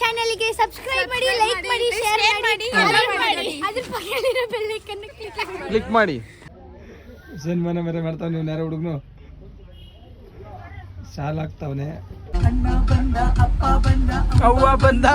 ಚಾನೆಲ್ಗೆ ಸಬ್ಸ್ಕ್ರೈಬ್ ಮಾಡಿ ಲೈಕ್ ಮಾಡಿ ಶೇರ್ ಮಾಡಿ ಕಮೆಂಟ್ ಮಾಡಿ. ಅದ್ರ ಪಕ್ಕದಲ್ಲಿರೋ ಬೆಲ್ ಐಕಾನ್ ಕ್ಲಿಕ್ ಮಾಡಿ. ಕ್ಲಿಕ್ ಮಾಡಿ. ಸನ್ ಮನೆ ಮೇಲೆ ಮಾಡ್ತಾವ ನೀವು ನೇರ ಹುಡುಗನು ಶಾಲ್ ಆಗ್ತಾವನೆ ಅವ್ವ ಬಂದ.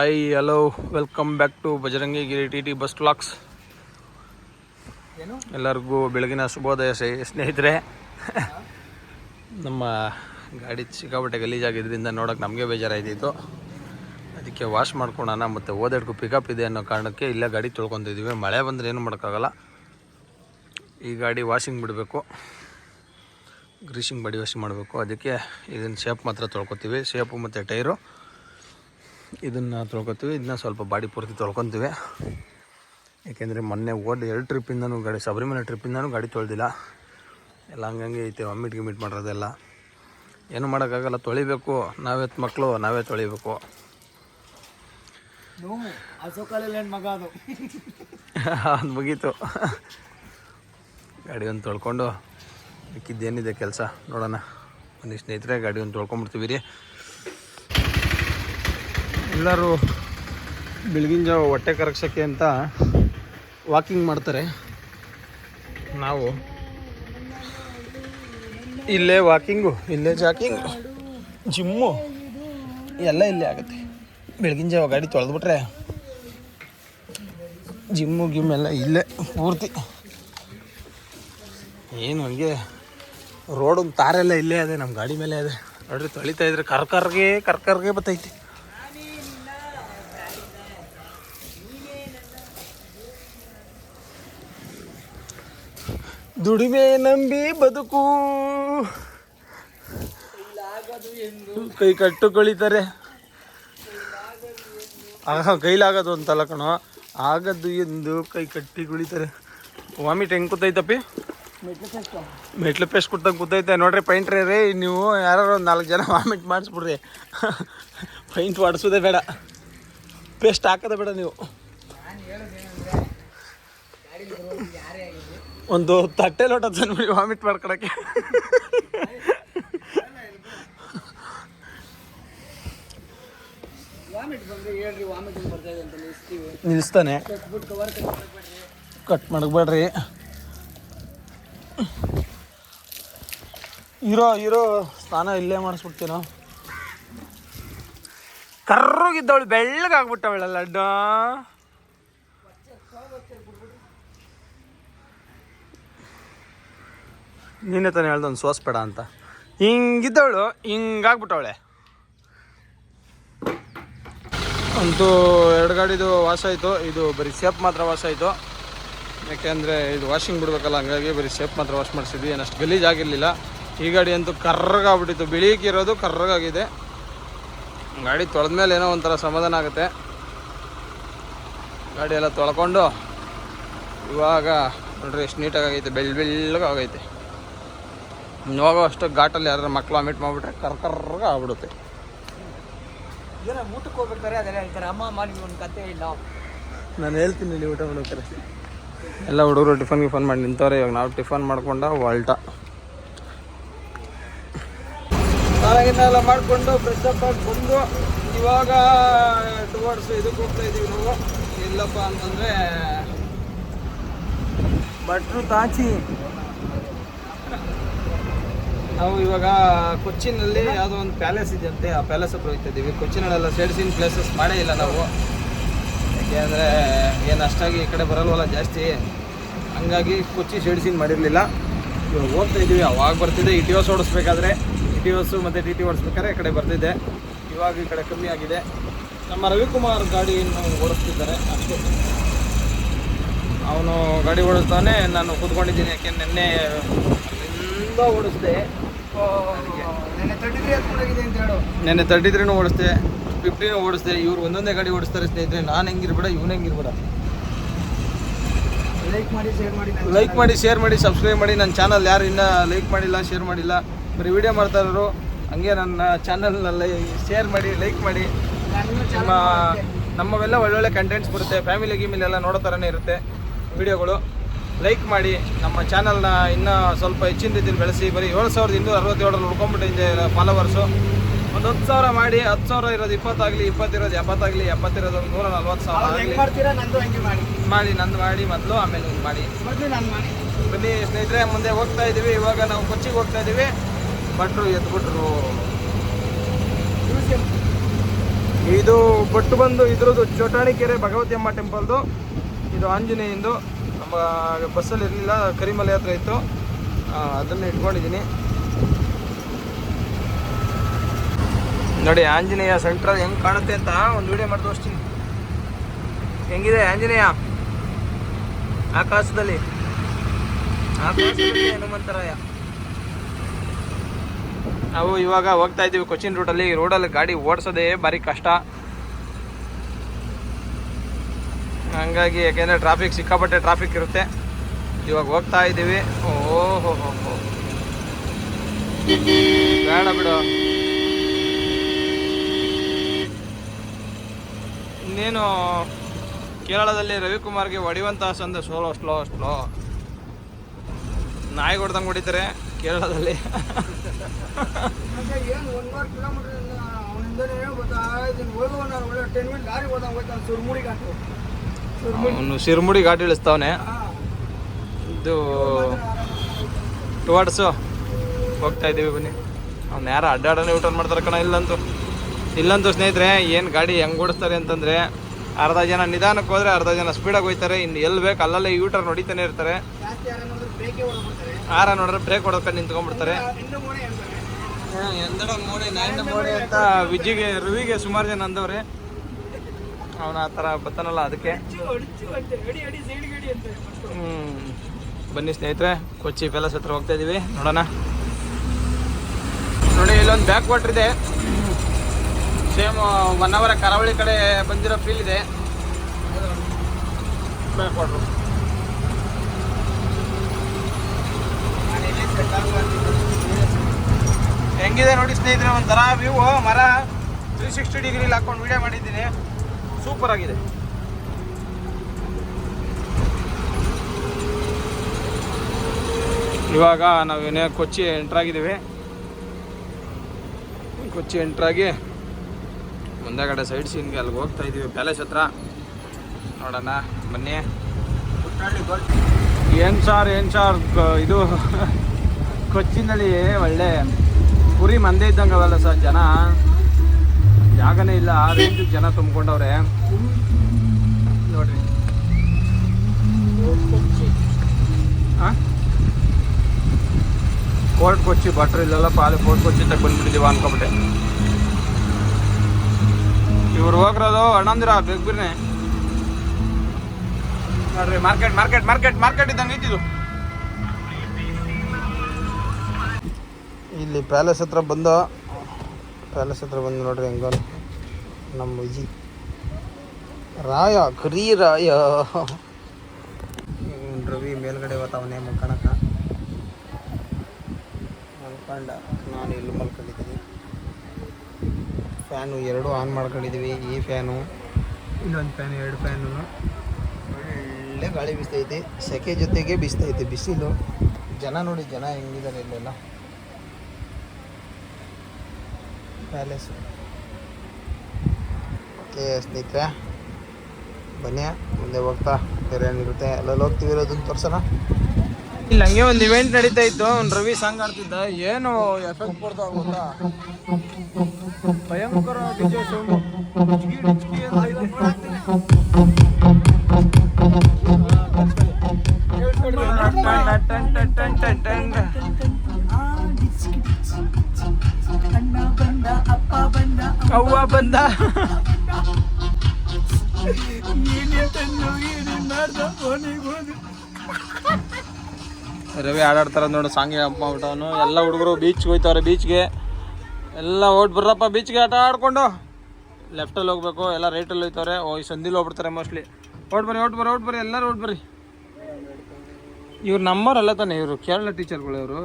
Hi hello welcome back to Bajrangi Giri T T bus vlogs ಎಲ್ಲರಿಗೂ ಬೆಳಗಿನ ಶುಭೋದಯ ಸ್ನೇ- ಸ್ನೇಹಿತರೆ. ನಮ್ಮ ಗಾಡಿ ಸಿಕ್ಕಾಪಟ್ಟೆ ಗಲೀಜಾಗಿದ್ದರಿಂದ ನೋಡೋಕೆ ನಮಗೆ ಬೇಜಾರಾಯ್ತಿತ್ತು. ಅದಕ್ಕೆ ವಾಶ್ ಮಾಡ್ಕೊಳೋಣ ಮತ್ತು ಓದಾಡ್ಕು ಪಿಕಪ್ ಇದೆ ಅನ್ನೋ ಕಾರಣಕ್ಕೆ ಇಲ್ಲೇ ಗಾಡಿ ತೊಳ್ಕೊತಿದ್ವಿ. ಮಳೆ ಬಂದರೆ ಏನು ಮಾಡೋಕ್ಕಾಗಲ್ಲ. ಈ ಗಾಡಿ ವಾಷಿಂಗ್ ಬಿಡಬೇಕು. ಗ್ರೀಸಿಂಗ್ ಬಾಡಿ ವಾಷಿಂಗ್ ಮಾಡಬೇಕು. ಅದಕ್ಕೆ ಇದನ್ನು ಶೇಪ್ ಮಾತ್ರ ತೊಳ್ಕೊತೀವಿ. ಶೇಪು ಮತ್ತು ಟೈರು ಇದನ್ನು ತೊಳ್ಕೊತೀವಿ. ಇದನ್ನ ಸ್ವಲ್ಪ ಬಾಡಿ ಪೂರ್ತಿ ತೊಳ್ಕೊತೀವಿ. ಏಕೆಂದರೆ ಮೊನ್ನೆ ಓಡ್ ಎರಡು ಟ್ರಿಪ್ಪಿಂದನೂ ಗಾಡಿ ಶಬರಿಮಲೆ ಟ್ರಿಪ್ಪಿಂದನೂ ಗಾಡಿ ತೊಳೆದಿಲ್ಲ. ಎಲ್ಲ ಹಂಗಂಗೆ ಐತೆ ಒಮ್ಮಿಟ್ ಗಿಮಿಟ್ ಮಾಡೋದೆಲ್ಲ ಏನು ಮಾಡೋಕ್ಕಾಗಲ್ಲ ತೊಳಿಬೇಕು. ನಾವೇ ಮಕ್ಕಳು ನಾವೇ ತೊಳಿಬೇಕು. ಮಗ ಅದು. ಅದು ಮುಗೀತು. ಗಾಡಿ ಒಂದು ತೊಳ್ಕೊಂಡು ಮಿಕ್ಕಿದ್ದೇನಿದೆ ಕೆಲಸ ನೋಡೋಣ. ಒಂದು ಸ್ನೇಹಿತರೆ ಗಾಡಿ ಒಂದು ತೊಳ್ಕೊಂಬಿಡ್ತೀವಿ ರೀ. ಎಲ್ಲರೂ ಬೆಳಗಿನ ಜಾವ ಹೊಟ್ಟೆ ಕರಗ್ಸೋಕ್ಕೆ ಅಂತ ವಾಕಿಂಗ್ ಮಾಡ್ತಾರೆ. ನಾವು ಇಲ್ಲೇ ವಾಕಿಂಗು ಇಲ್ಲೇ ಜಾಕಿಂಗು ಜಿಮ್ಮು ಎಲ್ಲ ಇಲ್ಲೇ ಆಗುತ್ತೆ. ಬೆಳಗಿನ ಜಾವ ಗಾಡಿ ತೊಳೆದ್ಬಿಟ್ರೆ ಜಿಮ್ಮು ಗಿಮ್ ಎಲ್ಲ ಇಲ್ಲೇ ಪೂರ್ತಿ. ಏನು ಹಂಗೆ ರೋಡೊಂದು ತಾರೆಲ್ಲ ಇಲ್ಲೇ ಅದೇ ನಮ್ಮ ಗಾಡಿ ಮೇಲೆ ಅದೇ. ನೋಡ್ರಿ ತೊಳಿತಾ ಇದ್ರೆ ಕರ್ಕರ್ಗೆ ಕರ್ಕರ್ಗೆ ಬತ್ತೈತಿ. ದುಡಿಮೆ ನಂಬಿ ಬದುಕು. ಕೈ ಕಟ್ಟು ಕಳಿತಾರೆ ಕೈಲಾಗದು ಅಂತಲ್ಲ ಕಣೋ. ಆಗದ್ದು ಎಂದು ಕೈ ಕಟ್ಟಿ ಕುಳಿತಾರೆ ವಾಮಿಟ್ ಹೆಂಗೆ ಕೂತೈತಪ್ಪಿ? ಮೆಟ್ಲು ಪೇಸ್ಟ್ ಕುಟ್ಟಂಗೆ ಕೂತೈತೆ. ನೋಡ್ರಿ, ಪೈಂಟ್ರಿ ರೀ, ನೀವು ಯಾರು ಒಂದು ನಾಲ್ಕು ಜನ ವಾಮಿಟ್ ಮಾಡಿಸ್ಬಿಡ್ರಿ. ಪೈಂಟ್ ಹೊಡ್ಸೋದೇ ಬೇಡ. ಪೇಸ್ಟ್ ಹಾಕೋದೇ ಬೇಡ ನೀವು. ಒಂದು ತಟ್ಟೆ ಲೋಟ ತಂದ್ಬಿಡಿ ವಾಮಿಟ್ ಮಾಡ್ಕೊಳಕ್ಕೆ. ನಿಲ್ಲಿಸ್ತಾನೆ. ಕಟ್ ಮಾಡಬೇಡ್ರಿ. ಇರೋ ಇರೋ ಸ್ನಾನ ಇಲ್ಲೇ ಮಾಡಿಸ್ಬಿಡ್ತೀನ. ಕರ್ರೋಗಿದ್ದವಳು ಬೆಳ್ಳಗಾಗ್ಬಿಟ್ಟವಳ ಲಡ್ಡು. ನೀನೇ ತಾನೇ ಹೇಳ್ದು ಒಂದು ಸೋಸ್ಬೇಡ ಅಂತ. ಹಿಂಗಿದ್ದವಳು, ಹಿಂಗಾಗ್ಬಿಟ್ಟವಳೆ. ಅಂತೂ ಎರಡು ಗಾಡಿದು ವಾಶ್ ಆಯಿತು. ಇದು ಬರೀ ಸೇಪ್ ಮಾತ್ರ ವಾಸ ಆಯಿತು. ಯಾಕೆಂದರೆ ಇದು ವಾಷಿಂಗ್ ಬಿಡಬೇಕಲ್ಲ, ಹಂಗಾಗಿ ಬರೀ ಸೇಪ್ ಮಾತ್ರ ವಾಶ್ ಮಾಡಿಸಿದ್ವಿ. ಏನಷ್ಟು ಗಲೀಜ್ ಆಗಿರಲಿಲ್ಲ. ಈ ಗಾಡಿ ಅಂತೂ ಕರ್ರಗಾಗ್ಬಿಟ್ಟಿತ್ತು. ಬಿಳಿಗಿರೋದು ಕರ್ರಗಾಗಿದೆ. ಗಾಡಿ ತೊಳೆದ ಮೇಲೆ ಏನೋ ಒಂಥರ ಸಮಾಧಾನ ಆಗುತ್ತೆ. ಗಾಡಿ ಎಲ್ಲ ತೊಳ್ಕೊಂಡು ಇವಾಗ ನೋಡ್ರಿ ಎಷ್ಟು ನೀಟಾಗಿ ಆಗೈತೆ ಬೆಳ್ಳ ಬೆಳ್ಳಗೆ ಆಗೈತೆ ಹೋಗೋ ಅಷ್ಟು ಘಾಟಲ್ಲಿ ಯಾರು ಮಕ್ಕಳು ಅಮಿಟ್ ಮಾಡಿಬಿಟ್ರೆ ಕರ್ ಕರ್ರಗ ಆಗ್ಬಿಡುತ್ತೆ. ಏನೋ ಊಟಕ್ಕೆ ಹೋಗ್ಬೇಕಾರೆ ಅದೆಲ್ಲ ಹೇಳ್ತಾರೆ ಅಮ್ಮ ಮಾಡಿ ಒಂದು ಕತೆ ಇಲ್ಲ. ನಾನು ಹೇಳ್ತೀನಿ ಇಲ್ಲಿ ಊಟ ಮಾಡ್ಬೇಕಾರೆ ಎಲ್ಲ ಹುಡುಗರು ಟಿಫನ್ ಗಿಫನ್ ಮಾಡಿ ನಿಂತವ್ರೆ ಇವಾಗ ನಾವು ಟಿಫನ್ ಮಾಡ್ಕೊಂಡ ವಾಲ್ಟ ಎಲ್ಲ ಮಾಡಿಕೊಂಡು ಫ್ರೆಶ್ ಅಪ್ ಆಗಿ ಬಂದು ಇವಾಗ ಟುವರ್ಡ್ಸ್ ಇದಕ್ಕೆ ಹೋಗ್ತಾ ಇದೀವಿ ನಾವು. ಎಲ್ಲಪ್ಪ ಅಂತಂದರೆ ಭಟ್ರು ತಾಚಿ. ನಾವು ಇವಾಗ ಕೊಚ್ಚಿನಲ್ಲಿ ಯಾವುದೋ ಒಂದು ಪ್ಯಾಲೇಸ್ ಇದೆಯಂತೆ, ಆ ಪ್ಯಾಲೇಸ್ ಹತ್ರ ಹೋಗ್ತಾ ಇದ್ದೀವಿ ಕೊಚ್ಚಿನಲ್ಲೆಲ್ಲ ಸೇಡ್ಸಿನ ಪ್ಲೇಸಸ್ ಮಾಡೇ ಇಲ್ಲ ನಾವು. ಯಾಕೆಂದರೆ ಏನು ಅಷ್ಟಾಗಿ ಈ ಕಡೆ ಬರಲ್ವಲ್ಲ ಜಾಸ್ತಿ. ಹಂಗಾಗಿ ಕೊಚ್ಚಿ ಸೈಡ್ಸಿನ್ ಮಾಡಿರಲಿಲ್ಲ. ಇವಾಗ ಹೋಗ್ತಾ ಇದ್ದೀವಿ. ಅವಾಗ ಬರ್ತಿದ್ದೆ ಓಸ್ ಓಡಿಸ್ಬೇಕಾದ್ರೆ ಇಟಿಯೋಸು ಮತ್ತು ಟಿ ಟಿ ಓಡಿಸ್ಬೇಕಾದ್ರೆ ಈ ಕಡೆ ಬರ್ತಿದ್ದೆ ಇವಾಗ ಈ ಕಡೆ ಕಮ್ಮಿ ಆಗಿದೆ. ನಮ್ಮ ರವಿಕುಮಾರ್ ಗಾಡಿಯನ್ನು ಓಡಿಸ್ತಿದ್ದಾರೆ. ಅಷ್ಟೇ. ಅವನು ಗಾಡಿ ಓಡಿಸ್ತಾನೆ. ನಾನು ಕೂತ್ಕೊಂಡಿದ್ದೀನಿ. ಯಾಕೆ ನಿನ್ನೆ ಓಡಿಸ್ದೆ. ನೆನ್ನೆ ತರ್ಟಿ ತ್ರೀನೂ ಓಡಿಸ್ದೆ ಫಿಫ್ಟಿನೂ ಓಡಿಸ್ದೆ ಇವ್ರು ಒಂದೊಂದೇ ಗಾಡಿ ಓಡಿಸ್ತಾರೆ ಸ್ನೇಹಿತರೆ ನಾನು ಹೆಂಗಿರ್ಬೇಡ ಇವ್ನು ಹೆಂಗಿರ್ಬೇಡ. ಲೈಕ್ ಮಾಡಿ ಶೇರ್ ಮಾಡಿ ಲೈಕ್ ಮಾಡಿ ಶೇರ್ ಮಾಡಿ ಸಬ್ಸ್ಕ್ರೈಬ್ ಮಾಡಿ ನನ್ನ ಚಾನಲ್ ಯಾರು ಇನ್ನೂ ಲೈಕ್ ಮಾಡಿಲ್ಲ ಶೇರ್ ಮಾಡಿಲ್ಲ ಬರೀ ವಿಡಿಯೋ ಮಾಡ್ತಾ ಇರೋರು ಹಂಗೆ ನನ್ನ ಚಾನಲ್ನಲ್ಲಿ ಶೇರ್ ಮಾಡಿ ಲೈಕ್ ಮಾಡಿ. ನಮ್ಮ ನಿಮ್ಮ ನಮ್ಮವೆಲ್ಲ ಒಳ್ಳೊಳ್ಳೆ ಕಂಟೆಂಟ್ಸ್ ಬರುತ್ತೆ ಫ್ಯಾಮಿಲಿ ಗೀಮಿಲಿ ಎಲ್ಲ ನೋಡೋ ಥರನೇ ಇರುತ್ತೆ ವಿಡಿಯೋಗಳು ಲೈಕ್ ಮಾಡಿ ನಮ್ಮ ಚಾನಲ್ನ ಇನ್ನೂ ಸ್ವಲ್ಪ ಹೆಚ್ಚಿನ ರೀತಿಯಲ್ಲಿ ಬೆಳೆಸಿ ಬರೀ ಏಳು ಸಾವಿರದ ಇನ್ನೂರ ಅರವತ್ತೇಳರಲ್ಲಿ ಉಳ್ಕೊಂಬಿಟ್ಟಿದೆ ಫಾಲೋವರ್ಸು ಒಂದು ಹತ್ತು ಸಾವಿರ ಮಾಡಿ ಹತ್ತು ಸಾವಿರ ಇರೋದು ಇಪ್ಪತ್ತಾಗಲಿ ಇಪ್ಪತ್ತಿರೋದು ಎಪ್ಪತ್ತಾಗಲಿ ಎಪ್ಪತ್ತಿರೋದು ಒಂದು ನೂರ ನಲ್ವತ್ತು ಸಾವಿರ ಮಾಡಿ. ನಂದು ಮಾಡಿ ಮೊದಲು ಆಮೇಲೆ ಒಂದು ಮಾಡಿ. ಬನ್ನಿ ಸ್ನೇಹಿತರೆ ಮುಂದೆ ಹೋಗ್ತಾ ಇದ್ದೀವಿ ಇವಾಗ ನಾವು ಕೊಚ್ಚಿಗೆ ಹೋಗ್ತಾ ಇದ್ದೀವಿ ಭಟ್ರು ಎದ್ಬಿಟ್ರು. ಇದು ಬಟ್ಟು ಬಂದು ಇದ್ರದ್ದು ಚೋಟಾಣಿಕೆರೆ ಭಗವತಿ ಅಮ್ಮ ಟೆಂಪಲ್ದು ಇದು ಆಂಜನೇಯಂದು. ನಮ್ಮ ಬಸ್ಸಲ್ಲಿ ಇರಲಿಲ್ಲ, ಕರಿಮಲೆ ಹತ್ರ ಇತ್ತು. ಅದನ್ನು ಇಟ್ಕೊಂಡಿದ್ದೀನಿ. ನೋಡಿ, ಆಂಜನೇಯ ಸೆಂಟ್ರಲ್ ಹೆಂಗೆ ಕಾಣುತ್ತೆ ಅಂತ ಒಂದು ವಿಡಿಯೋ ಮಾಡಿ ತೋರಿಸ್ತೀನಿ ಹೆಂಗಿದೆ ಆಂಜನೇಯ? ಆಕಾಶದಲ್ಲಿ. ಆಕಾಶದಲ್ಲಿ ಹನುಮಂತರಾಯ. ನಾವು ಇವಾಗ ಹೋಗ್ತಾ ಇದ್ದೀವಿ ಕೊಚ್ಚಿನ್ ರೂಟಲ್ಲಿ ರೋಡಲ್ಲಿ ಗಾಡಿ ಓಡಿಸೋದೇ ಭಾರಿ ಕಷ್ಟ. ಹಂಗಾಗಿ ಯಾಕೆಂದರೆ ಟ್ರಾಫಿಕ್ ಸಿಕ್ಕಾಪಟ್ಟೆ ಟ್ರಾಫಿಕ್ ಇರುತ್ತೆ. ಇವಾಗ ಹೋಗ್ತಾ ಇದ್ದೀವಿ. ಓಹೋ ಬೇಡ ಬಿಡು. ಇನ್ನೇನು ಕೇರಳದಲ್ಲಿ ರವಿಕುಮಾರ್ಗೆ ಹೊಡಿವಂತ ಸಂದ ಸೋಲೋ ಸ್ಲೋ ಸ್ಲೋ ನಾಯಿ ಹೊಡ್ದಂಗೆ ಹೊಡಿತಾರೆ ಕೇರಳದಲ್ಲಿ. ಕಿಲೋಮೀಟರ್ ಅವನು ಶಿರ್ಮುಡಿ ಗಾಡಿ ಇಳಿಸ್ತಾವನೆ. ಇದು ಟುವಾರ್ಡ್ಸು. ಹೋಗ್ತಾ ಇದ್ದೀವಿ ಬನ್ನಿ. ಅವ್ನು ಯಾರು ಅಡ್ಡಾಡನೆ ಊಟ ಮಾಡ್ತಾರೆ ಕಣ ಇಲ್ಲಂತೂ. ಇಲ್ಲಂತೂ ಸ್ನೇಹಿತರೆ, ಏನು ಗಾಡಿ ಹೆಂಗೆ ಓಡಿಸ್ತಾರೆ ಅಂತಂದರೆ, ಅರ್ಧ ಜನ ನಿಧಾನಕ್ಕೆ ಹೋದರೆ ಅರ್ಧ ಜನ ಸ್ಪೀಡಾಗಿ ಹೋಗ್ತಾರೆ ಇನ್ನು ಎಲ್ಲಿ ಬೇಕು ಅಲ್ಲಲ್ಲೇ ಯೂಟರ್ ಹೊಡಿತಾನೆ ಇರ್ತಾರೆ. ಆರ ನೋಡಿದ್ರೆ ಬ್ರೇಕ್ ಹೊಡ್ಕೊಂಡು ನಿಂತ್ಕೊಂಡ್ಬಿಡ್ತಾರೆ. ಎಂದಡ ಮೋಡೆ ಅಂತ ವಿಜಿಗೆ, ರವಿಗೆ ಸುಮಾರು ಜನ ಅಂದವ್ರೆ. ಅವನ ಆ ಥರ ಬರ್ತಾನಲ್ಲ ಅದಕ್ಕೆ. ಹ್ಞೂ. ಬನ್ನಿ ಸ್ನೇಹಿತರೆ, ಕೊಚ್ಚಿ ಪ್ಯಾಲೇಸ್ ಹತ್ರ ಹೋಗ್ತಾ ಇದೀವಿ, ನೋಡೋಣ. ನೋಡಿ, ಇಲ್ಲೊಂದು ಬ್ಯಾಕ್ ವಾಟರ್ ಇದೆ. ಸೇಮ್ ಒನ್ ಅವರ್ ಕರಾವಳಿ ಕಡೆ ಬಂದಿರೋ ಫೀಲ್ ಇದೆ. ಬ್ಯಾಕ್ ವಾಟ್ರು ಹೆಂಗಿದೆ ನೋಡಿ ಸ್ನೇಹಿತರೆ, ಒಂಥರ ವ್ಯೂ ಮರ ತ್ರೀ ಸಿಕ್ಸ್ಟಿ ಡಿಗ್ರಿಲಿ ಹಾಕೊಂಡು ವಿಡಿಯೋ ಮಾಡಿದ್ದೀನಿ. ಸೂಪರ್ ಆಗಿದೆ. ಇವಾಗ ನಾವೇನೇ ಕೊಚ್ಚಿ ಎಂಟ್ರಾಗಿದ್ದೀವಿ ಕೊಚ್ಚಿ ಎಂಟ್ರಾಗಿ ಮುಂದೆಗಡೆ ಸೈಡ್ ಸೀನ್ಗೆ ಅಲ್ಲಿಗೆ ಹೋಗ್ತಾ ಇದ್ದೀವಿ ಪ್ಯಾಲೇಸ್ ಹತ್ರ. ನೋಡೋಣ, ಬನ್ನಿ. ಏನು ಸಾರ್ ಏನು ಸಾರ್ ಇದು ಕೊಚ್ಚಿನಲ್ಲಿ ಒಳ್ಳೆ ಪುರಿ ಮಂದಿ ಇದ್ದಂಗೆ ಅವಲ್ಲ ಸರ್ ಜನ. ಜಾಗನೇ ಇಲ್ಲ, ಆ ರೇಂಜ್ ಜನ ತುಂಬಿಕೊಂಡವ್ರೆ. ನೋಡ್ರಿ. ಕೋರ್ಟ್ ಕೊಚ್ಚಿ, ಭಟ್ರು ಇಲ್ಲೆಲ್ಲ ಪಾಲು ಕೋರ್ಟ್ ಕೊಚ್ಚಿ ತಗ ಬಂದ್ಬಿಟ್ಟಿದ್ದೀವ ಅನ್ಕೊಬಿಟ್ಟೆ. ಇವ್ರು ಹೋಗ್ರದು ಅಣ್ಣಂದಿರ ಬೆಗ್ಬಿರ್ನೆ. ನೋಡ್ರಿ, ಮಾರ್ಕೆಟ್ ಮಾರ್ಕೆಟ್ ಮಾರ್ಕೆಟ್ ಮಾರ್ಕೆಟ್ ಇದ್ದಂಗೆ ಐತಿದು ಇಲ್ಲಿ ಪ್ಯಾಲೇಸ್ ಹತ್ರ ಬಂದು, ಪ್ಯಾಲೇಸ್ ಹತ್ರ ಬಂದು ನೋಡ್ರಿ ಹೆಂಗ ನಮ್ಮ ವಿಜಿ ರಾಯ ಕರಿ ರಾಯ. ರವಿ ಮೇಲ್ಗಡೆ ಅವನೇ ಮಲ್ಕಣಕ ಮಲ್ಕೊಂಡ ನಾನು ಇಲ್ಲಿ ಮಲ್ಕೊಂಡಿದ್ದೀನಿ. ಫ್ಯಾನು ಎರಡು ಆನ್ ಮಾಡ್ಕೊಂಡಿದ್ದೀವಿ, ಈ ಫ್ಯಾನು. ಇಲ್ಲೊಂದು ಫ್ಯಾನು, ಎರಡು ಫ್ಯಾನು. ಒಳ್ಳೆ ಗಾಳಿ ಬಿಸ್ತೈತೆ, ಸೆಕೆ ಜೊತೆಗೆ ಬಿಸ್ತೈತೆ, ಬಿಸಿಲು. ಜನ ನೋಡಿ ಜನ ಹೆಂಗಿದ್ದಾರೆ ಇಲ್ಲೆಲ್ಲ. ಪ್ಯಾಲೇಸ್ ಓಕೆ ಸ್ನೇಹಿತರೆ ಬನ್ನಿ ಮುಂದೆ ಹೋಗ್ತಾ ಬೇರೆ ಏನಿರುತ್ತೆ ಅಲ್ಲಲ್ಲಿ ಹೋಗ್ತೀವಿ ಇರೋದನ್ನ ತೋರ್ಸೋಣ? ಇಲ್ಲಿ ಹಂಗೆ ಒಂದು ಇವೆಂಟ್ ನಡೀತಾ ಇತ್ತು ಅವ್ನು ರವಿ ಸಾಂಗ್ ಆಡ್ತಿದ್ದ. ಏನು ಎಫೆಕ್ಟ್ ಕೊಡ್ತಾ ಗೊತ್ತಾ? ಭಯಂಕರ ಅವ್ವ ಬಂದ. ರವಿ ಆಡಾಡ್ತಾರ ನೋಡು, ಸಾಂಗ್ ಅಪ್ಪ ಅವನು ಎಲ್ಲ ಹುಡುಗರು ಬೀಚ್ಗೆ ಹೋಯ್ತವ್ರೆ ಬೀಚ್ಗೆ ಎಲ್ಲ ಓಟ್ ಬರ್ರಪ್ಪ ಬೀಚ್ಗೆ ಆಟ ಆಡ್ಕೊಂಡು. ಲೆಫ್ಟಲ್ಲಿ ಹೋಗ್ಬೇಕು, ಎಲ್ಲ ರೈಟಲ್ಲಿ ಹೋಯ್ತವ್ರೆ. ಓ, ಈ ಸಂದಿಲ್ ಹೋಗ್ಬಿಡ್ತಾರೆ ಮೋಸ್ಟ್ಲಿ ಓಟ್ ಬರ್ರಿ ಓಟ್ ಬರ್ರಿ ಓಟ್ ಬರ್ರಿ, ಎಲ್ಲರೂ ಓಟ್ ಬರ್ರಿ. ನಂಬರ್ ನಮ್ಮವ್ರಲ್ಲ ತಾನೆ, ಇವರು ಕೇರಳ ಟೀಚರ್ಗಳು ಇವರು.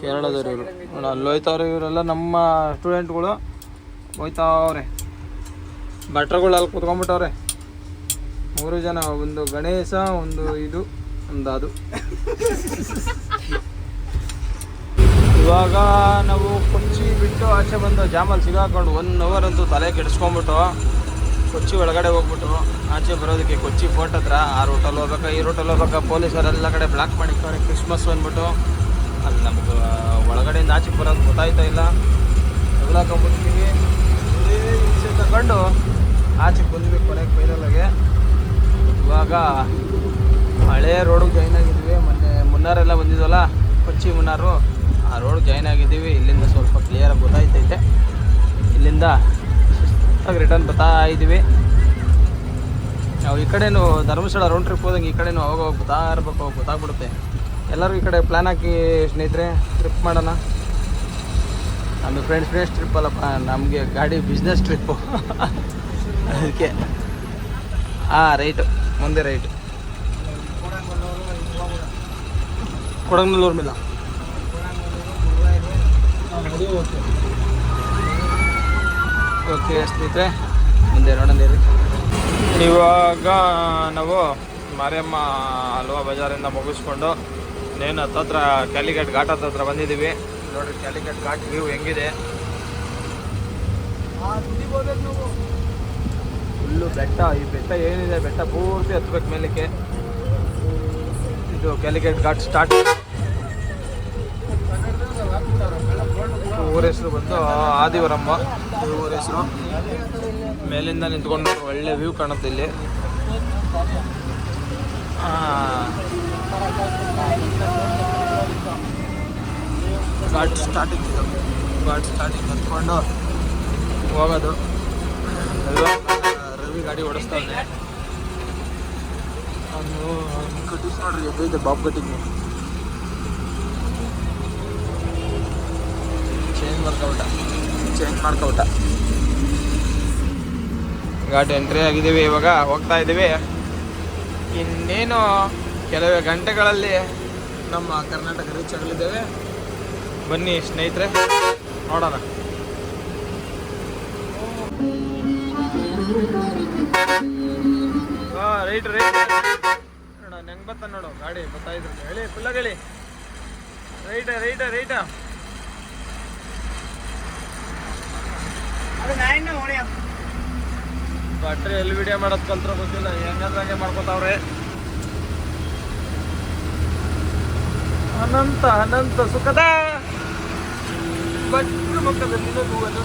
ಕೇರಳದವ್ರು ಇವರು. ಅಲ್ಲಿ ಹೋಯ್ತವ್ರೆ ಇವರೆಲ್ಲ ನಮ್ಮ ಸ್ಟೂಡೆಂಟ್ಗಳು ಹೋಯ್ತಾವ್ರೆ. ಭಟ್ರುಗಳು ಅಲ್ಲಿ ಕುತ್ಕೊಂಡ್ಬಿಟ್ಟವ್ರೆ. ಮೂರು ಜನ, ಒಂದು ಗಣೇಶ, ಒಂದು ಇದು, ಒಂದು ಅದು. ಇವಾಗ ನಾವು ಕೊಚ್ಚಿ ಬಿಟ್ಟು ಆಚೆ ಬಂದು ಜಾಮಲ್ಲಿ ಸಿಗಾಕೊಂಡು ಒನ್ ಅವರ್ ಅಂತೂ ತಲೆ ಕೆಡಿಸ್ಕೊಂಬಿಟ್ಟು ಕೊಚ್ಚಿ ಒಳಗಡೆ ಹೋಗ್ಬಿಟ್ಟು ಆಚೆ ಬರೋದಕ್ಕೆ ಕೊಚ್ಚಿ ಫೋರ್ಟ್ ಹತ್ರ, ಆ ರೂಟಲ್ಲಿ ಹೋಗ್ಬೇಕಾ, ಈ ರೂಟಲ್ಲಿ ಹೋಗ್ಬೇಕಾ, ಪೊಲೀಸರೆಲ್ಲ ಕಡೆ ಬ್ಲಾಕ್ ಮಾಡಿಕ್ಕವ್ರೆ ಕ್ರಿಸ್ಮಸ್ ಬಂದ್ಬಿಟ್ಟು. ಅಲ್ಲಿ ನಮ್ಗೆ ಒಳಗಡೆಯಿಂದ ಆಚೆಗೆ ಬರೋದು ಗೊತ್ತಾಯ್ತಾ ಇಲ್ಲ. ಎಲ್ಲ ಹಿಂಸೆ ತಗೊಂಡು ಆಚೆಗೆ ಬಂದ್ವಿ ಕೊನೆಗೆ ಫೈನಲಾಗೆ ಇವಾಗ ಹಳೆ ರೋಡಿಗೆ ಜಾಯ್ನ್ ಆಗಿದ್ವಿ. ಮೊನ್ನೆ ಮುನ್ನಾರೆಲ್ಲ ಬಂದಿದ್ವಲ್ಲ, ಕೊಚ್ಚಿ ಮುನ್ನಾರು. ಆ ರೋಡ್ ಜಾಯ್ನ್ ಆಗಿದ್ದೀವಿ. ಇಲ್ಲಿಂದ ಸ್ವಲ್ಪ ಕ್ಲಿಯರಾಗಿ ಗೊತ್ತಾಯ್ತೈತೆ. ಇಲ್ಲಿಂದ ರಿಟರ್ನ್ ಬರ್ತಾ ಇದ್ದೀವಿ. ನಾವು ಈ ಕಡೆನೂ ಧರ್ಮಸ್ಥಳ ರೌಂಡ್ ಟ್ರಿಪ್ ಹೋದಂಗೆ ಈ ಕಡೆನೂ ಅವಾಗ ಇರ್ಬೇಕು, ಅವಾಗ ಗೊತ್ತಾಗ್ಬಿಡುತ್ತೆ. ಎಲ್ಲರೂ ಈ ಕಡೆ ಪ್ಲ್ಯಾನ್ ಹಾಕಿ ಸ್ನೇಹಿತರೆ ಟ್ರಿಪ್ ಮಾಡೋಣ. ನಮ್ಮ ಫ್ರೆಂಡ್ಸ್ ಫ್ರೆಂಡ್ಸ್ ಟ್ರಿಪ್ ಅಲ್ಲಪ್ಪ, ನಮಗೆ ಗಾಡಿ ಬಿಸ್ನೆಸ್ ಟ್ರಿಪ್ಪು ಅದಕ್ಕೆ ಹಾಂ ರೈಟು ಮುಂದೆ ರೈಟು ಕೊಡಂಗನಲ್ಲೂರು ಮಿಲ್ಲ. ಓಕೆ, ಸ್ನೇಹಿತರೆ, ಮುಂದೆ ನೋಡೋಣ ಇರಿ ಇವಾಗ ನಾವು ಮಾರಿಯಮ್ಮ ಹಲ್ವಾ ಬಜಾರಿಂದ ಮುಗಿಸ್ಕೊಂಡು ನೇನು ಹತ್ತತ್ರ ಕ್ಯಾಲಿಕಟ್ ಘಾಟ್ ಹತ್ತತ್ರ ಬಂದಿದ್ದೀವಿ. ನೋಡಿರಿ, ಕ್ಯಾಲಿಕಟ್ ಘಾಟ್ ವ್ಯೂ ಹೆಂಗಿದೆ. ಫುಲ್ಲು ಬೆಟ್ಟ, ಈ ಬೆಟ್ಟ ಏನಿದೆ? ಬೆಟ್ಟ ಪೂರ್ತಿ ಹತ್ಬೇಕು ಮೇಲಕ್ಕೆ. ಇದು ಕ್ಯಾಲಿಕಟ್ ಘಾಟ್ ಸ್ಟಾರ್ಟ್ ಊರ ಹೆಸರು ಬಂದು ಆದಿವರಮ್ಮ. ಊರ ಹೆಸರು. ಮೇಲಿಂದ ನಿಂತ್ಕೊಂಡು ಒಳ್ಳೆ ವ್ಯೂ ಕಾಣುತ್ತೆ ಇಲ್ಲಿ. ಘಾಟ್ ಸ್ಟಾರ್ಟಿಂಗ್ ಇದು. ಘಾಟ್ ಸ್ಟಾರ್ಟಿಂಗ್ ಹತ್ಕೊಂಡು ಹೋಗೋದು. ರವಿ ಗಾಡಿ ಓಡಿಸ್ತಾನೆ ಅವನು ಕಟಿಂಗ್ ನೋಡ್ರಿ ಎದ್ದೈತೆ ಬಾಬ್ ಕಟ್ಟಿಂಗ್? ಚೇಂಜ್ ಮಾಡ್ಕೊಬಿಟ್ಟ. ಚೇಂಜ್ ಮಾಡ್ಕೊಬಿಟ್ಟ. ಗಾಡಿ ಎಂಟ್ರಿ ಆಗಿದ್ದೀವಿ ಇವಾಗ ಹೋಗ್ತಾ ಇದ್ದೀವಿ. ಇನ್ನೇನು ಕೆಲವೇ ಗಂಟೆಗಳಲ್ಲಿ ನಮ್ಮ ಕರ್ನಾಟಕ ರೀಚ್ ಆಗಲಿದ್ದೇವೆ. ಬನ್ನಿ ಸ್ನೇಹಿತರೆ ನೋಡೋಣ. ರೈಟ್ ರೈಟ್ ನೋಡ ಹೆಂಗ್ ಬರ್ತ ನೋಡು ಗಾಡಿ ಇದ್ರೆ ಹೇಳಿ ಫುಲ್ಲಾಗ ಹೇಳಿ. Right right right. ಬಟ್ರಿ ಎಲ್ಲಿ ವಿಡಿಯೋ ಮಾಡೋದು ಕಲ್ತ್ರ ಗೊತ್ತಿಲ್ಲ ಹೆಂಗಂದ್ರೆ ಮಾಡ್ಕೊತಾವ್ರೆ. ಅನಂತ ಅನಂತ ಸುಖದ. ಭಟ್ರ ಮುಖದಲ್ಲಿ ನಗುವನು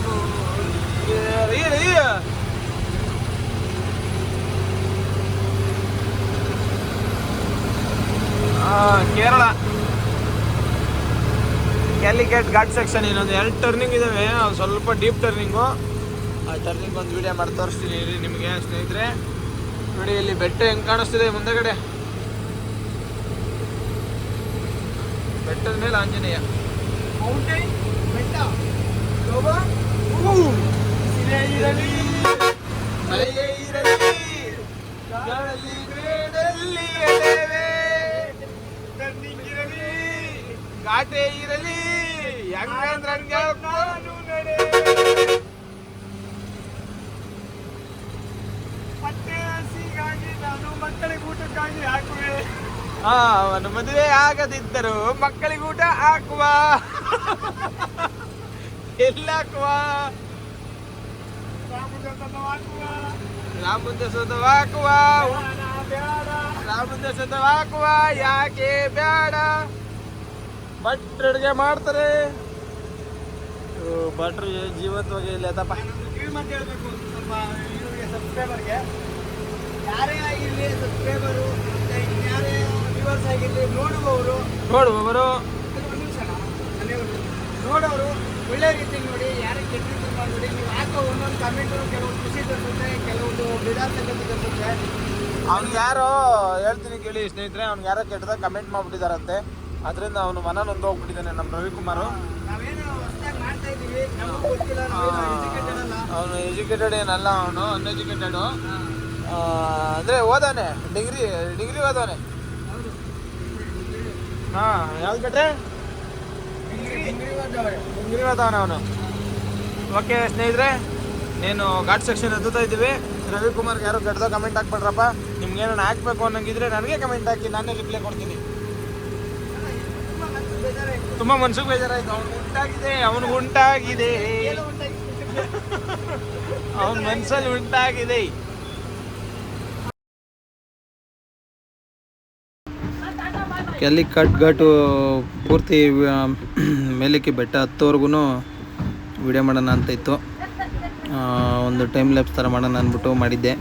ಕೇರಳ. ಕ್ಯಾಲಿಕೇಟ್ ಘಾಟ್ ಸೆಕ್ಷನ್ ಇನ್ನೊಂದು ಎರಡು ಟರ್ನಿಂಗ್ ಇದ್ದಾವೆ ಸ್ವಲ್ಪ ಡೀಪ್ ಟರ್ನಿಂಗು ಆ ಟರ್ನಿಂಗ್ ಒಂದು ವಿಡಿಯೋ ಮಾಡಿ ತೋರಿಸ್ತೀನಿ ನಿಮಗೆ ಸ್ನೇಹಿತರೆ. ನೋಡಿ ಇಲ್ಲಿ ಬೆಟ್ಟ ಹೆಂಗೆ ಕಾಣಿಸ್ತಿದೆ ಮುಂದೆಗಡೆ. ಬೆಟ್ಟದ ಮೇಲೆ ಆಂಜನೇಯ. ಮೌಂಟೈನ್ ಬೆಟ್ಟ ಮಳೆಯೇ ಇರಲಿ ಗಾಳಿ ಬೇಡಲ್ಲಿ ಎಳೆವೆ ಟರ್ನಿಂಗ್ ಇರಲಿ ಘಾಟೆ ಇರಲಿ ಹೆಂಗಂದ್ರೆ ಹಂಗೆ ನಾನು ನಡೆ. ಮತ್ತೆ ಹಸಿಗಾಗಿ ನಾನು ಮಕ್ಕಳಿಗೆ ಊಟಕ್ಕಾಗಿ ಹಾಕುವೆ. ಅವನು ಮದುವೆ ಆಗದಿದ್ದರು ಮಕ್ಕಳಿಗೆ ಊಟ ಹಾಕುವ. ಎಲ್ಲ ಹಾಕುವ? ರಾಮುಂದ ಬೇಡ, ರಾಮುಂದ ಸುತವ ಹಾಕುವ. ಯಾಕೆ ಬೇಡ ಭಟ್ರು ಅಡುಗೆ ಮಾಡ್ತಾರೆ. ಭಟ್ರು ಜೀವಂತವಾಗಿ ಇಲ್ಲ ತಪ್ಪ ಕಿವಿ ಮಾತು ಹೇಳ್ಬೇಕು ಸ್ವಲ್ಪ ಇವ್ರಿಗೆ ಸಬ್ಸ್ಕ್ರೈಬರ್ಗೆ ಯಾರೇ ಆಗಿರಲಿ ಸಬ್ಸ್ಕ್ರೈಬರು ಯಾರೇ ವ್ಯೂವರ್ಸ್ ಆಗಿರಲಿ ನೋಡುವವರು. ನೋಡುವವರು. ನೋಡೋರು ಒಳ್ಳೆ ರೀತಿ ನೋಡಿ ಯಾರೇ ಕೆಟ್ಟ ರೀತಿ ಮಾಡಿ ನೀವು ಹಾಕೋ ಒಂದೊಂದು ಕಮೆಂಟು ಕೆಲವೊಂದು ಖುಷಿ ತರಿಸುತ್ತೆ ಕೆಲವೊಂದು ಬಿಡಾರ್ತಕ್ಕಂಥ ತರಿಸುತ್ತೆ. ಅವ್ನಿಗೆ ಯಾರೋ ಹೇಳ್ತೀನಿ ಕೇಳಿ ಸ್ನೇಹಿತರೆ ಅವ್ನಿಗೆ ಯಾರೋ ಕೆಟ್ಟದಾಗ ಕಮೆಂಟ್ ಮಾಡ್ಬಿಟ್ಟಿದಾರಂತೆ ಅದರಿಂದ ಅವನು ಮನ ನೊಂದು ಹೋಗ್ಬಿಟ್ಟಿದ್ದಾನೆ ನಮ್ಮ ರವಿಕುಮಾರ್. ಅವನು ಎಜುಕೇಟೆಡ್ ಏನಲ್ಲ ಅವನು ಅನ್ಎಜುಕೇಟೆಡು ಅಂದರೆ ಓದಾನೆ ಡಿಗ್ರಿ ಡಿಗ್ರಿ ಓದವನೆ. ಹಾಂ ಯಾವ್ದು ಕಟ್ರೆ? ಡಿಗ್ರಿ ಓದವನೆ. ಅವನು. ಓಕೆ ಸ್ನೇಹಿತರೆ నేను ಘಾಟ್ ಸೆಕ್ಷನ್ ಹತ್ತುತ್ತಾ ಇದ್ದೀವಿ. ರವಿಕುಮಾರ್ಗೆ ಯಾರೋ ಗಡ್ದ ಕಮೆಂಟ್ ಹಾಕ್ಬಿಟ್ರಪ್ಪ. ನಿಮ್ಗೆ ಏನಾರು ಹಾಕ್ಬೇಕು ಅನ್ನಂಗಿದ್ರೆ ನನಗೆ ಕಮೆಂಟ್ ಹಾಕಿ ನಾನೇ ರಿಪ್ಲೈ ಕೊಡ್ತೀನಿ. ತುಂಬ ಮನ್ಸಿಗೆ ಬೇಜಾರಾಯ್ತು. ಅವ್ನಿಗೆ ಉಂಟಾಗಿದೆ ಅವನ ಮನ್ಸಲ್ಲಿ ಉಂಟಾಗಿದೆ. ಎಲ್ಲಿ ಕಟ್ ಘಾಟು ಪೂರ್ತಿ ಮೇಲಕ್ಕೆ ಬೆಟ್ಟ ಹತ್ತೋವರೆಗೂ ವಿಡಿಯೋ ಮಾಡೋಣ ಅಂತ ಇತ್ತು. ಒಂದು ಟೈಮ್ ಲ್ಯಾಪ್ಸ್ ಥರ ಮಾಡೋಣ ಅಂದ್ಬಿಟ್ಟು ಮಾಡಿದ್ದೆ.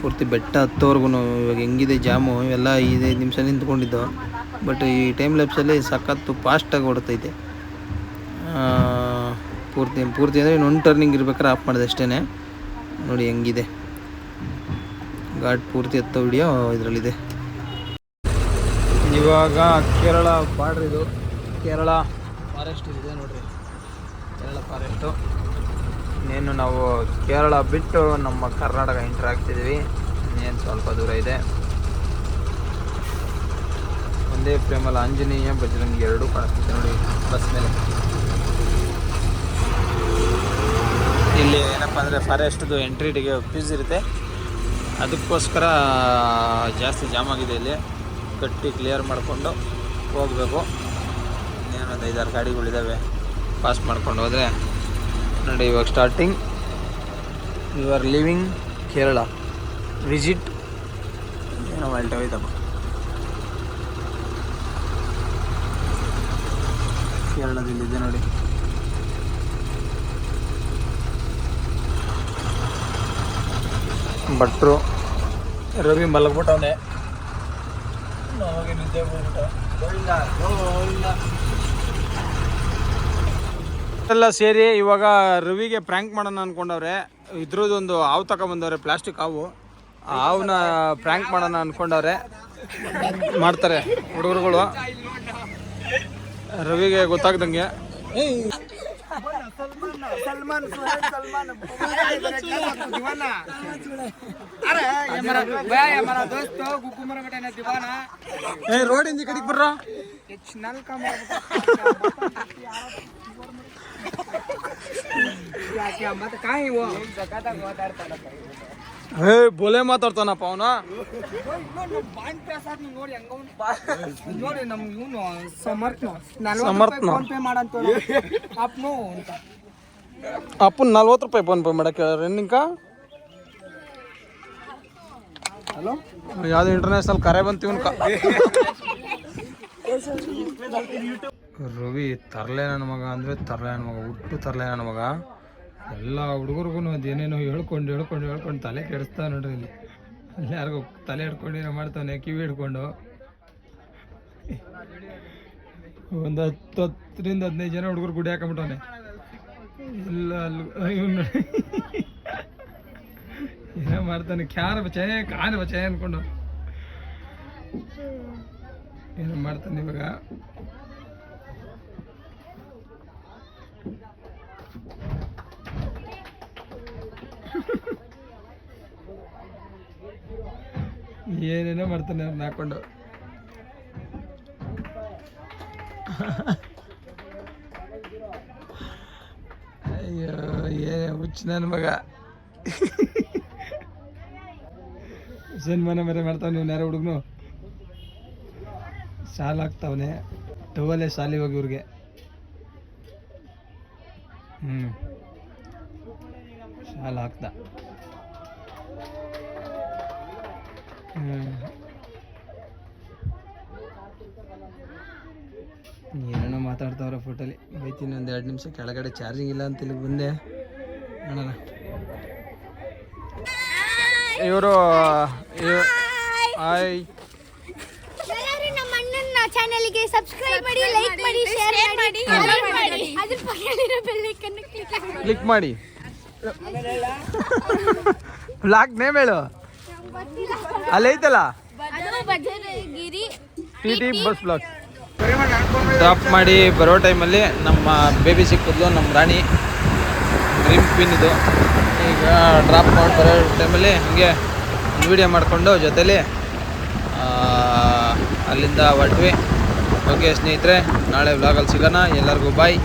ಪೂರ್ತಿ ಬೆಟ್ಟ ಹತ್ತೋವರೆಗೂ ಇವಾಗ ಹೆಂಗಿದೆ ಜಾಮು ಎಲ್ಲ ಐದೈದು ನಿಮಿಷ ನಿಂತ್ಕೊಂಡಿದ್ದು ಬಟ್ ಈ ಟೈಮ್ ಲ್ಯಾಪ್ಸಲ್ಲಿ ಸಖತ್ತು ಫಾಸ್ಟಾಗಿ ಓಡ್ತೈತೆ ಆ, ಪೂರ್ತಿ ಪೂರ್ತಿ ಅಂದರೆ ಇನ್ನೊಂದು ಟರ್ನಿಂಗ್ ಇರ್ಬೇಕಾದ್ರೆ ಆಫ್ ಮಾಡಿದೆ ಅಷ್ಟೇ ನೋಡಿ ಹೆಂಗಿದೆ. ಘಾಟ್ ಪೂರ್ತಿ ಹತ್ತೋ ವಿಡಿಯೋ ಇದರಲ್ಲಿದೆ. ಇವಾಗ ಕೇರಳ ಬಾರ್ಡ್ರ್ ಇದು. ಕೇರಳ ಫಾರೆಸ್ಟ್ ಇದೆ ನೋಡಿರಿ. ಕೇರಳ ಫಾರೆಸ್ಟು ಇನ್ನೇನು ನಾವು ಕೇರಳ ಬಿಟ್ಟು ನಮ್ಮ ಕರ್ನಾಟಕ ಎಂಟ್ರ್ ಆಗ್ತಿದ್ದೀವಿ. ಇನ್ನೇನು ಸ್ವಲ್ಪ ದೂರ ಇದೆ. ಒಂದೇ ಫ್ರೇಮಲ್ಲಿ ಆಂಜನೇಯ ಬಜರಂಗಿ ಎರಡು ಕಾಣಿಸ್ತಿದೆ ನೋಡಿ, ಬಸ್ ಮೇಲೆ. ಇಲ್ಲಿ ಏನಪ್ಪ ಅಂದರೆ ಫಾರೆಸ್ಟ್ದು ಎಂಟ್ರಿಟಿಗೆ ಫೀಸ್ ಇರುತ್ತೆ. ಅದಕ್ಕೋಸ್ಕರ, ಜಾಸ್ತಿ ಜಾಮ್ ಆಗಿದೆ ಇಲ್ಲಿ. ಕಟ್ಟಿ ಕ್ಲಿಯರ್ ಮಾಡಿಕೊಂಡು ಹೋಗಬೇಕು. ಇನ್ನೇನೊಂದು ಐದಾರು ಗಾಡಿಗಳಿದ್ದಾವೆ ಪಾಸ್ ಮಾಡ್ಕೊಂಡು ಹೋದರೆ ನೋಡಿ, ಇವಾಗ starting you are living Kerala. Visit ಏನೋ ಹೋಯ್ತಪ್ಪ ಕೇರಳದಲ್ಲಿದೆ ನೋಡಿ. ಭಟ್ರು. ರವಿ ಮಲಗ್ಬಿಟ್ಟವನೇ. ನಿದ್ದೆ ಎಲ್ಲ ಸೇರಿ ಇವಾಗ ರವಿಗೆ ಪ್ರ್ಯಾಂಕ್ ಮಾಡೋಣ ಅನ್ಕೊಂಡವ್ರೆ. ಇದ್ರದೊಂದು ಹಾವು ತಗೊಂಬಂದವ್ರೆ ಪ್ಲಾಸ್ಟಿಕ್ ಹಾವು. ಆ ಹಾವನ್ನ ಪ್ರ್ಯಾಂಕ್ ಮಾಡೋಣ ಅನ್ಕೊಂಡವ್ರೆ. ಮಾಡ್ತಾರೆ ಹುಡುಗರುಗಳು. ರವಿಗೆ ಗೊತ್ತಾಗ್ದಂಗೆ. ಏ ರೋಡಿಂದ ಕಡೆಗೆ ಬರ್ರ? ಹೇ, ಬೊಲೆ ಮಾತಾಡ್ತಾನಪ್ಪ ಅವನ. ನೋಡಿ ಸಮರ್ಥನ ನಲ್ವತ್ತು ರೂಪಾಯಿ ಫೋನ್ ಪೇ ಮಾಡಕ್ಕೆ. ನಿಂಕ? ಹಲೋ ಯಾವ್ದು ಇಂಟರ್ನ್ಯಾಷನಲ್ ಕರೆ ಬಂತೀವನ್ಕ ರವಿ, ತರಲೆ ನನ್ನ ಮಗ ಅಂದರೆ ತರಲೆ ನನ್ನ ಮಗ, ಹುಟ್ಟು ತರಲೆ ನನ್ನ ಮಗ. ಎಲ್ಲ ಹುಡುಗರಿಗೂ ಅದೇನೇನೋ ಹೇಳ್ಕೊಂಡು ಹೇಳ್ಕೊಂಡು ಹೇಳ್ಕೊಂಡು ತಲೆ ಕೆಡಿಸ್ತಾ ನೋಡ್ರಿ ಇಲ್ಲಿ. ಅಲ್ಲಿ ಯಾರಿಗೂ ತಲೆ ಹಿಡ್ಕೊಂಡು ಏನೋ ಮಾಡ್ತಾನೆ ಕಿವಿ ಹಿಡ್ಕೊಂಡು. ಒಂದು ಹತ್ತು ಹತ್ತರಿಂದ ಹದಿನೈದು ಜನ ಹುಡುಗರು ಗುಡಿ ಹಾಕೊಂಬಿಟ್ಟವನೆ. ಇಲ್ಲ, ಅಲ್ಲಿ ಏನೋ ಮಾಡ್ತಾನೆ ಕ್ಯಾರ ಕಾನ ಬಚೆ ಅನ್ಕೊಂಡು. ಏನೋ ಮಾಡ್ತಾನೆ ಇವಾಗ. ಏನೇನೋ ಮಾಡ್ತಾನೆ ಅವ್ರನ್ನ ಹಾಕೊಂಡು. ಅಯ್ಯೋ ಏ ಹುಚ್ಚ ನನ್ನ ಮಗ. ಸನ್ಮಾನ ಬೇರೆ ಮಾಡ್ತಾವ ನೀವು ಯಾರೋ ಹುಡುಗನು ಶಾಲ್ ಹಾಕ್ತಾವನೆ. ಟವಲೇ ಶಾಲೆ ಹೋಗಿ ಇವ್ರಿಗೆ. ಹ್ಞೂ ಶಾಲ್ ಹಾಕ್ದ ಹ್ಞೂ ಏನೇನೋ ಮಾತಾಡ್ತಾವ್ರೆ ಫೋಟೋಲಿ. ಬೈತೀನಿ ಒಂದು ಎರಡು ನಿಮಿಷ ಕೆಳಗಡೆ ಚಾರ್ಜಿಂಗ್ ಇಲ್ಲ ಅಂತ ಇಲ್ಲಿಗೆ ಬಂದೆ. ನೋಡೋಣ. ಇವರು ಹಾಯ್. ಎಲ್ಲರೂ ನಮ್ಮ ಅಣ್ಣನ ಚಾನೆಲ್ಗೆ ಸಬ್ಸ್ಕ್ರೈಬ್ ಮಾಡಿ ಲೈಕ್ ಮಾಡಿ ಶೇರ್ ಮಾಡಿ ಕಮೆಂಟ್ ಮಾಡಿ. ಅದರ ಪಕ್ಕದಲ್ಲಿರೋ ಬೆಲ್ ಐಕಾನ್ ಕ್ಲಿಕ್ ಮಾಡಿ. ಕ್ಲಿಕ್ ಮಾಡಿ. ಬ್ಲಾಕ್ ನೇಮ್ ಹೇಳು. ಅಲ್ಲಿ ಐತಲ್ಲ? T T bus block drop ಮಾಡಿ ಬರೋ ಟೈಮಲ್ಲಿ ನಮ್ಮ ಬೇಬಿ ಸಿಕ್ಕಿದ್ಲು ನಮ್ಮ ರಾಣಿ. ಡ್ರೀಮ್ ಕ್ವೀನ್ ಇದು. ಈಗ ಡ್ರಾಪ್ ಮಾಡಿ ಬರೋ ಟೈಮಲ್ಲಿ ಹಾಗೆ ವಿಡಿಯೋ ಮಾಡಿಕೊಂಡು ಜೊತೇಲಿ ಅಲ್ಲಿಂದ ಹೊರಟ್ವಿ. ಓಕೆ ಸ್ನೇಹಿತರೆ ನಾಳೆ ವ್ಲಾಗಲ್ಲಿ ಸಿಗೋಣ. ಎಲ್ಲರಿಗೂ ಬಾಯ್